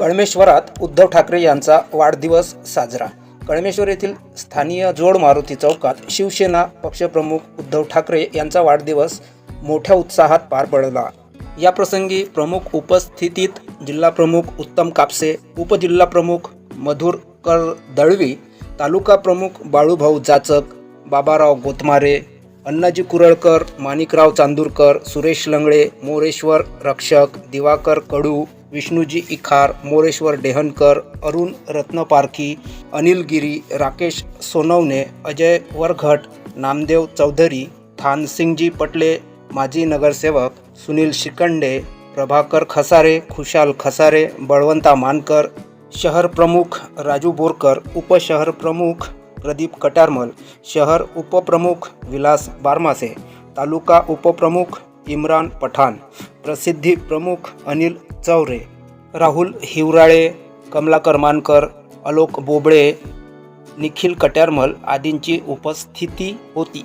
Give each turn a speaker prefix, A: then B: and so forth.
A: कळमेश्वरात उद्धव ठाकरे यांचा वाढदिवस साजरा. कळमेश्वर येथील स्थानीय जोड मारुती चौकात शिवसेना पक्षप्रमुख उद्धव ठाकरे यांचा वाढदिवस मोठ्या उत्साहात पार पडला. या प्रसंगी प्रमुख उपस्थितीत जिल्हाप्रमुख उत्तम कापसे उपजिल्हाप्रमुख मधुरकर दळवी तालुका प्रमुख बाळूभाऊ जाचक बाबाराव गोतमारे अण्णाजी कुरळकर माणिकराव चांदूरकर सुरेश लंगळे मोरेश्वर रक्षक दिवाकर कडू विष्णूजी इखार मोरेश्वर डेहनकर अरुण रत्नपारखी अनिल गिरी राकेश सोनवणे अजय वरघट नामदेव चौधरी थानसिंगजी पटले माजी नगरसेवक सुनील शिकंडे प्रभाकर खसारे खुशाल खसारे बळवंता मानकर शहर प्रमुख राजू बोरकर उपशहर प्रमुख प्रदीप कटारमल शहर उपप्रमुख विलास बारमासे तालुका उपप्रमुख इम्रान पठाण. प्रसिद्धी प्रमुख अनिल चौरे. राहुल हिवराळे कमलाकर मानकर अलोक बोबळे निखिल कट्यारमल आदींची उपस्थिती होती.